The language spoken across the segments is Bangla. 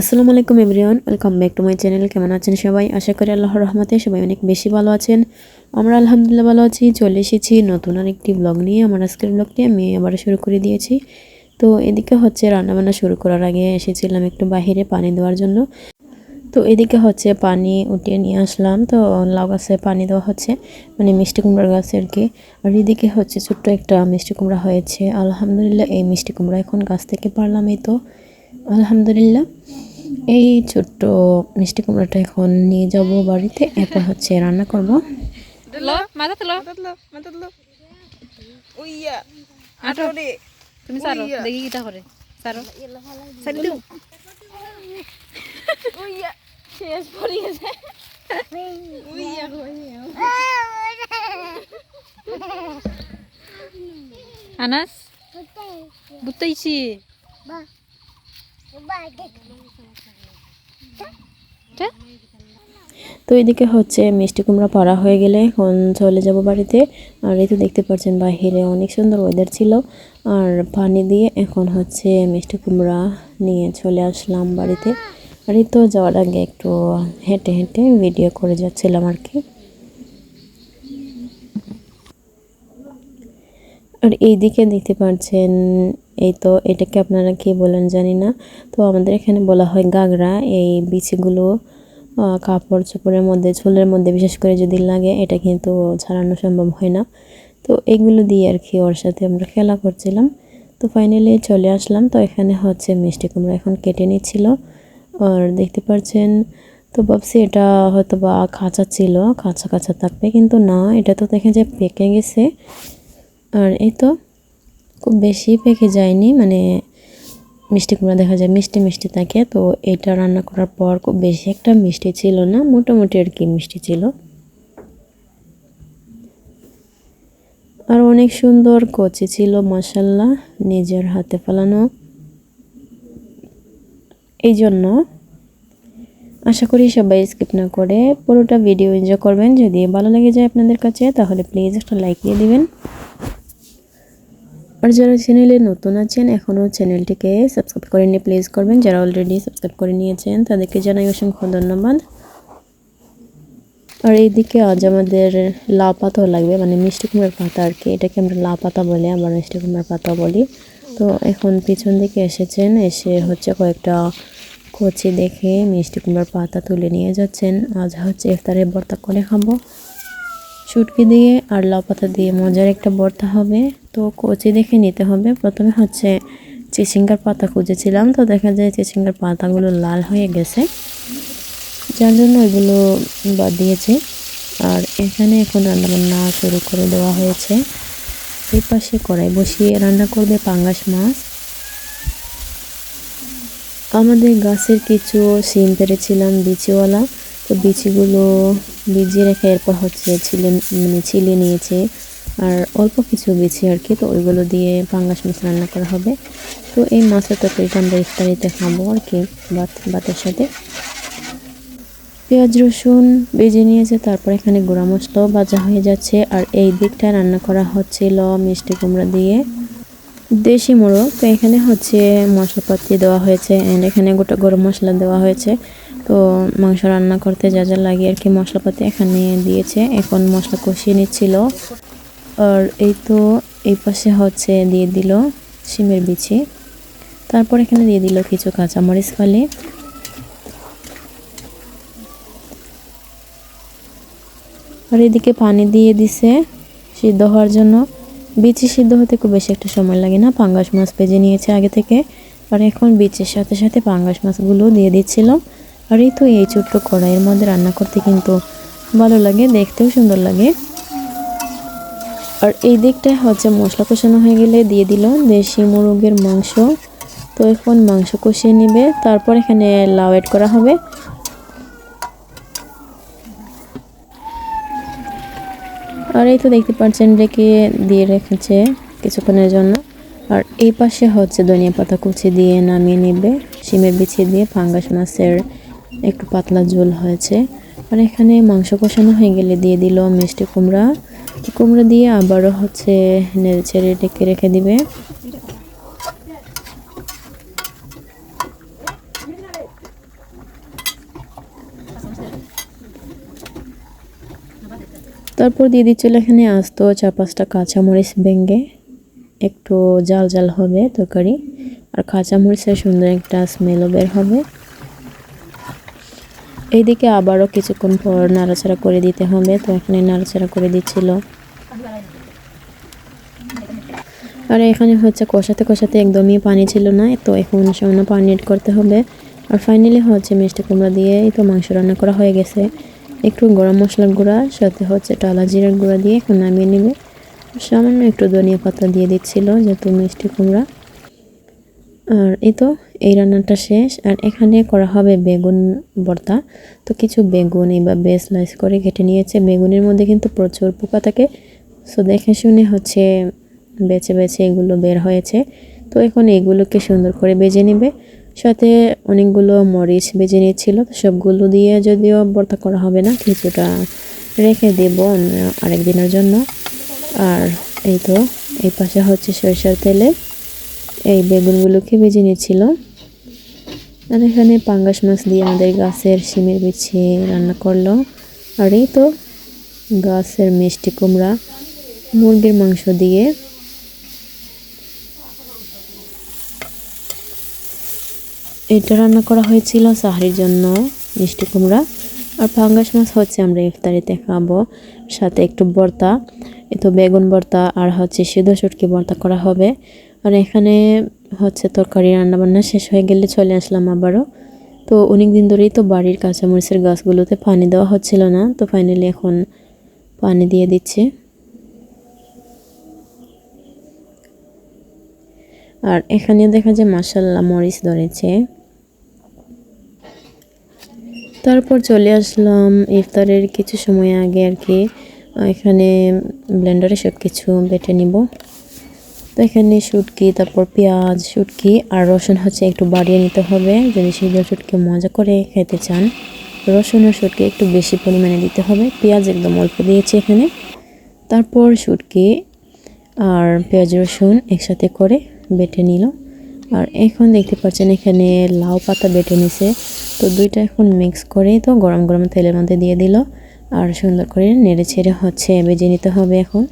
আসসালামু আলাইকুম everyone, welcome back to my channel. কেমন আছেন সবাই? আশা করি আল্লাহর রহমতে সবাই অনেক বেশি ভালো আছেন। আমরা আলহামদুলিল্লাহ ভালো আছি, চলে এসেছি নতুন আরেকটি ব্লগ নিয়ে। আমার আজকের ব্লগটি আমি আবার শুরু করে দিয়েছি। তো এদিকে হচ্ছে রান্নাবান্না শুরু করার আগে এসেছিলাম একটু বাহিরে পানি দেওয়ার জন্য। তো এদিকে হচ্ছে পানি উঠিয়ে নিয়ে আসলাম। তো লাউ গাছে পানি দেওয়া হচ্ছে মানে মিষ্টি কুমড়ার গাছে আর কি। আর এদিকে হচ্ছে ছোট্ট একটা মিষ্টি কুমড়া হয়েছে। আলহামদুলিল্লাহ এই মিষ্টি কুমড়া এখন গাছ থেকে পারলাম এই তো। আলহামদুলিল্লাহ। এই ছোট্ট মিষ্টি কুমড়াটা এখন নিয়ে যাব বাড়িতে এরপর হচ্ছে রান্না করব। আনাস বুতাইছি। টা? তো এদিকে হচ্ছে মিষ্টি কুমড়া পাড়া হয়ে গেলে এখন চলে যাব বাড়িতে। আর এই তো দেখতে পাচ্ছেন বাহিরে অনেক সুন্দর ওয়েদার ছিল। আর পানি দিয়ে এখন হচ্ছে মিষ্টি কুমড়া নিয়ে চলে আসলাম বাড়িতে। আর এই তো যাওয়ার আগে একটু হেঁটে হেঁটে ভিডিও করে যাচ্ছিলাম আর কি। আর এইদিকে দেখতে পাচ্ছেন এই তো এটাকে আপনারা কি বলেন জানি না। তো আমাদের এখানে বলা হয় গাগরা, এই বিচিগুলো কাপড় চোপড়ের মধ্যে, ঝোলের মধ্যে বিশেষ করে যদি লাগে, এটা কিন্তু ছাড়ানো সম্ভব হয় না। তো এগুলো দিয়ে আর কি ওর সাথে আমরা খেলা করছিলাম। তো ফাইনালি চলে আসলাম। তো এখানে হচ্ছে মিষ্টি কুমড়া এখন কেটে নিচ্ছিল। আর দেখতে পাচ্ছেন তো ভাবছি এটা হয়তো বা কাঁচা ছিল, কাঁচা কাঁচা থাকবে, কিন্তু না, এটা তো দেখে যে পেকে গেছে। আর এই তো খুব বেশি পেকে যায়নি মানে মিষ্টি কুমড়া দেখা যায় মিষ্টি মিষ্টি থাকে, তো এটা রান্না করার পর খুব বেশি একটা মিষ্টি ছিল না, মোটামুটি আর কি মিষ্টি ছিল। আর অনেক সুন্দর কচি ছিল মশাল্লা নিজের হাতে ফেলানো। এই জন্য আশা করি সবাই স্কিপ না করে পুরোটা ভিডিও এনজয় করবেন। যদি ভালো লেগে যায় আপনাদের কাছে, তাহলে প্লিজ একটা লাইক দিয়ে দিবেন। আর যারা চ্যানেলে নতুন আছেন এখনও চ্যানেলটিকে সাবস্ক্রাইব করেননি প্লিজ করবেন। যারা অলরেডি সাবস্ক্রাইব করে নিয়েছেন, তাদেরকে জানাই অসংখ্য ধন্যবাদ। আর এইদিকে আজ আমাদের লাউ পাতাও লাগবে মানে মিষ্টি কুমড়ার পাতা আর কি। এটাকে আমরা লাউ পাতা বলি, আবার মিষ্টি কুমড়ার পাতা বলি। তো এখন পিছন দিকে এসেছেন, এসে হচ্ছে কয়েকটা কচি দেখে মিষ্টি কুমড়ার পাতা তুলে নিয়ে যাচ্ছেন। আজ হচ্ছে ইফতারে ভর্তা করে খাব। শুটকি দিয়ে আর লাউ পাতা দিয়ে মজার একটা ভর্তা হবে। তো কচি দেখে নিতে হবে। প্রথমে হচ্ছে চিচিঙ্গার পাতা খুঁজেছিলাম। তো দেখা যায় চিচিঙ্গার পাতাগুলো লাল হয়ে গেছে। যার জন্য এগুলো বাদ দিয়েছি। আর এখানে এখন রান্নাবান্না শুরু করে দেওয়া হয়েছে। এই পাশে কড়াই বসিয়ে রান্না করবে পাঙ্গাস মাছ। আমাদের গাছের কিছু সিম পেরেছিলাম, বিচিওয়ালা। তো বিচিগুলো ভিজিয়ে রেখে এরপর হচ্ছে ছিলে মানে ছিলে নিয়েছে। আর অল্প কিছু বিচি আর কি, তো ওইগুলো দিয়ে পাঙ্গাস মাছ রান্না করা হবে। তো এই মাছের তরকারিটা আমরা ইফতারিতে খাব আর কি, ভাত, ভাতের সাথে। পেঁয়াজ, রসুন ভেজে নিয়েছে, তারপর এখানে গুঁড়া মশলাও ভাজা হয়ে যাচ্ছে। আর এই দিকটা রান্না করা হচ্ছিল মিষ্টি কুমড়া দিয়ে। দেশি মোড়ক তো এখানে হচ্ছে মশলাপাতি দেওয়া হয়েছে অ্যান্ড এখানে গোটা গরম মশলা দেওয়া হয়েছে। তো মাংস রান্না করতে যা যা লাগে আর কি মশলাপাতি এখানে দিয়েছে। এখন মশলা কষিয়ে নিচ্ছিল আর এই তো এই পাশে হচ্ছে দিয়ে দিল শিমের বিচি। তারপর এখানে দিয়ে দিল কিছু কাঁচামরিচ ফালি। আর এদিকে পানি দিয়ে দিছে সিদ্ধ হওয়ার জন্য। বিচি সিদ্ধ হতে খুব বেশি একটা সময় লাগে না, পাঙ্গাস মাছ ভেজে নিয়েছে আগে থেকে। আর এখন বিচের সাথে সাথে পাঙ্গাস মাছগুলো দিয়ে দিচ্ছিল। আর এই তো এই ছোট্ট কড়াইয়ের মধ্যে রান্না করতে কিন্তু ভালো লাগে, দেখতেও সুন্দর লাগে। আর এই দিকটায় হচ্ছে মশলা কষানো হয়ে গেলে দিয়ে দিল দেশি মুরগের মাংস। তো এখন মাংস কষিয়ে নেবে, তারপর এখানে লাউ এড করা হবে। আর এই তো দেখতে পাচ্ছেন রেখে দিয়ে রেখেছে কিছুক্ষণের জন্য। আর এই পাশে হচ্ছে ধনিয়া পাতা কুচি দিয়ে নামিয়ে নেবে শিমের বিছিয়ে দিয়ে পাঙ্গাস মাছের একটু পাতলা ঝোল হয়েছে। আর এখানে মাংস কষানো হয়ে গেলে দিয়ে দিল মিষ্টি কুমড়া। কুমড়ো দিয়ে আবারও হচ্ছে নেড়েচেড়ে ডেকে রেখে দিবে। তারপর দিয়ে দিচ্ছিল এখানে আস্ত চার পাঁচটা কাঁচামরিচ বেঙ্গে একটু জাল জাল হবে তরকারি। আর কাঁচামরিচের সুন্দর একটা স্মেলও বের হবে। এইদিকে আবারও কিছুক্ষণ পর নাড়াচাড়া করে দিতে হবে, তো এখানে নাড়াচাড়া করে দিচ্ছিল। আর এখানে হচ্ছে কষাতে কষাতে একদমই পানি ছিল না, তো এখন সামান্য পানি এড করতে হবে। আর ফাইনালি হচ্ছে মিষ্টি কুমড়া দিয়ে এই তো মাংস রান্না করা হয়ে গেছে। একটু গরম মশলার গুঁড়া, সাথে হচ্ছে টালা জিরার গুঁড়া দিয়ে এখন নামিয়ে নেবে। সামান্য একটু ধনিয়া পাতা দিয়ে দিচ্ছিল যেহেতু মিষ্টি কুমড়া। আর এই তো এই রান্নাটা শেষ। আর এখানে করা হবে বেগুন ভর্তা তো কিছু বেগুন এইভাবে স্লাইস করে কেটে নিয়েছে। বেগুনের মধ্যে কিন্তু প্রচুর পোকা থাকে। সো দেখে শুনে হচ্ছে বেছে বেছে এগুলো বের হয়েছে। তো এখন এগুলোকে সুন্দর করে বেজে নেবে। সাথে অনেকগুলো মরিচ বেজে নিয়েছিল তো সবগুলো দিয়ে যদিও ভর্তা করা হবে না, কিছুটা রেখে দেব আরেক দিনের জন্য। আর এই তো, এই পাশে হচ্ছে সরিষার তেলে এই বেগুনগুলোকে বেজে নিচ্ছিল। আর এখানে পাঙ্গাস মাছ দিয়ে আমাদের গাছের শিমের বিছে রান্না করল। আর এই তো গাছের মিষ্টি কুমড়া, মুরগির মাংস দিয়ে। এটা রান্না করা হয়েছিল সাহারির জন্য মিষ্টি কুমড়া। আর পাঙ্গাস মাছ হচ্ছে আমরা ইফতারিতে খাব সাথে একটু ভর্তা এ তো বেগুন ভর্তা আর হচ্ছে সিদ্ধ সুটকি ভর্তা করা হবে। আর এখানে হচ্ছে তরকারি, রান্নাবান্না শেষ হয়ে গেলে চলে আসলাম আবারও। তো অনেক দিন ধরেই তো বাড়ির কাঁচামরিচের গাছগুলোতে পানি দেওয়া হচ্ছিল না, তো ফাইনালি এখন পানি দিয়ে দিচ্ছে। আর এখানে দেখা যায় মাসাল্লাহ মরিচ ধরেছে। তারপর চলে আসলাম ইফতারের কিছু সময় আগে আর কি এখানে ব্লেন্ডারে সব কিছু বেটে নিব। তো এখানে শুটকি, তারপর পেঁয়াজ, শুটকি আর রসুন হচ্ছে একটু বাড়িয়ে নিতে হবে। যদি সিদ্ধ শুটকি মজা করে খেতে চান, রসুন আর শুটকি একটু বেশি পরিমাণে দিতে হবে। পেঁয়াজ একদম অল্প দিয়েছি এখানে। তারপর শুটকি আর পেঁয়াজ, রসুন একসাথে করে বেটে নিল। আর এখন দেখতে পাচ্ছেন এখানে লাউ পাতা বেটে নিছে। তো দুইটা এখন মিক্স করে তো গরম গরম তেলের মধ্যে দিয়ে দিল। আর সুন্দর করে নেড়ে ছেড়ে হচ্ছে, বেজে নিতে হবে এখন।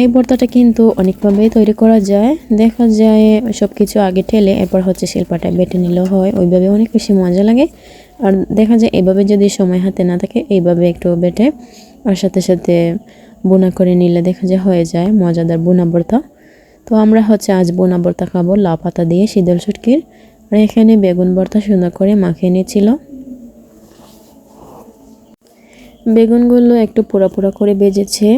এই ভর্তাটা কিন্তু অনেকভাবেই তৈরি করা যায়। দেখা যায় সব কিছু আগে ঠেলে এরপর হচ্ছে শিল্পাটা বেটে নিলেও হয়। ওইভাবে অনেক বেশি মজা লাগে। আর দেখা যায় এভাবে যদি সময় হাতে না থাকে, এইভাবে একটু বেটে আর সাথে সাথে বোনা করে নিলে দেখা যায় হয়ে যায়। মজাদার বোনা ভর্তা তো আমরা হচ্ছে আজ বোনা ভর্তা খাব লাউ পাতা দিয়ে শীতল সুটকির আর এখানে বেগুন ভর্তা সুন্দর করে মাখিয়ে নিয়েছিল। বেগুনগুলো একটু পোড়া পোড়া করে বেজেছে।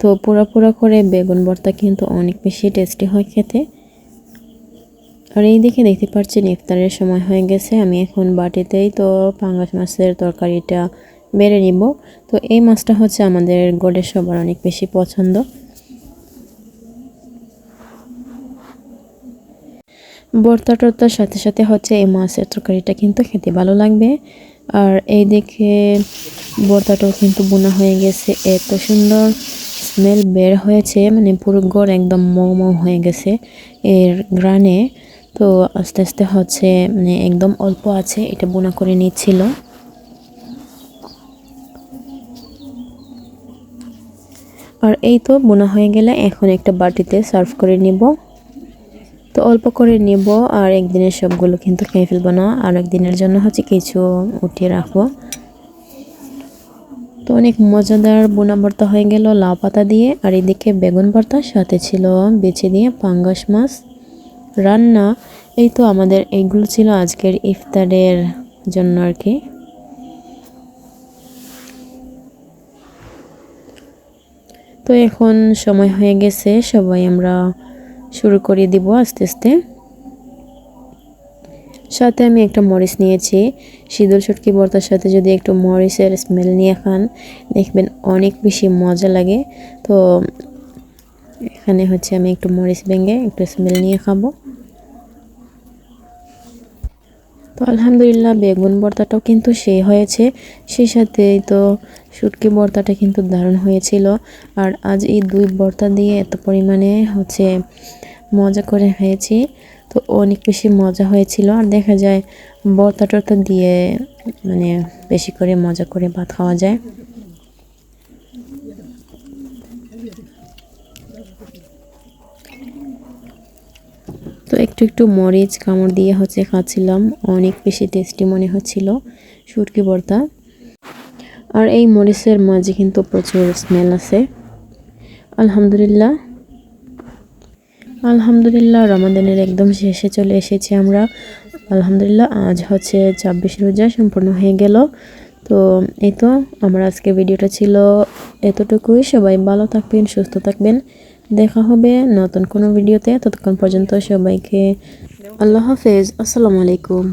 তো পোড়া পোড়া করে বেগুন ভর্তা কিন্তু অনেক বেশি টেস্টি হয় খেতে। আর এই দিকে দেখতে পাচ্ছেন ইফতারের সময় হয়ে গেছে। আমি এখন বাটিতেই তো পাঙ্গাস মাছের তরকারিটা বেড়ে নিব। তো এই মাছটা হচ্ছে আমাদের গোলের সবার অনেক বেশি পছন্দ। ভর্তা টর্তার সাথে সাথে হচ্ছে এই মাছের তরকারিটা কিন্তু খেতে ভালো লাগবে। আর এই দিকে ভর্তাটাও কিন্তু বোনা হয়ে গেছে। এত সুন্দর স্মেল বের হয়েছে মানে পুরো গড় একদম মৌ মৌ হয়ে গেছে এর গ্রানে তো আস্তে আস্তে হচ্ছে মানে একদম অল্প আছে, এটা বোনা করে নিচ্ছিল। আর এই তো বোনা হয়ে গেলে এখন একটা বাটিতে সার্ভ করে নিব। তো অল্প করে নিব আর একদিনের সবগুলো কিন্তু খেয়ে ফেলব না। আর একদিনের জন্য হচ্ছে কিছু উঠিয়ে রাখব। তো অনেক মজাদার বোনা ভর্তা হয়ে গেল লাউ পাতা দিয়ে। আর এদিকে বেগুন ভর্তা সাথে ছিল বেছে দিয়ে পাঙ্গাস মাছ রান্না। এই তো আমাদের এইগুলো ছিল আজকের ইফতারের জন্য আর কি। তো এখন সময় হয়ে গেছে, সবাই আমরা শুরু করে দিব আস্তে আস্তে। সাথে আমি একটা মরিচ নিয়েছি। শীতল শুটকি বর্তার সাথে যদি একটু মরিচের স্মেল নিয়ে খান, দেখবেন অনেক বেশি মজা লাগে। তো এখানে হচ্ছে আমি একটু মরিচ ভেঙে একটু স্মেল নিয়ে খাব। তো আলহামদুলিল্লাহ, বেগুন ভর্তাটাও কিন্তু সে হয়েছে। সেই সাথে তো শুটকি ভর্তাটা কিন্তু দারুণ হয়েছিল। আর আজ এই দুই ভর্তা দিয়ে এত পরিমাণে হচ্ছে মজা করে হয়েছি। তো অনেক বেশি মজা হয়েছিল। আর দেখা যায় বর্তা টর্তা দিয়ে মানে বেশি করে মজা করে ভাত খাওয়া যায়। একটু একটু মরিচ, কামড় দিয়ে হচ্ছে খাচ্ছিলাম। অনেক বেশি টেস্টি মনে হচ্ছিল সুটকি ভর্তা। আর এই মরিচের মাঝে কিন্তু প্রচুর স্মেল আছে। আলহামদুলিল্লাহ। আলহামদুলিল্লাহ, রমাদানের একদম শেষে চলে এসেছি আমরা। আলহামদুলিল্লাহ, আজ হচ্ছে ছাব্বিশ রোজা সম্পূর্ণ হয়ে গেল। তো এই তো, আমার আজকে ভিডিওটা ছিল এতটুকুই। সবাই ভালো থাকবেন, সুস্থ থাকবেন। দেখা হবে নতুন কোনো ভিডিওতে। ততক্ষণ পর্যন্ত সবাইকে আল্লাহ হাফেজ। আসসালামু আলাইকুম।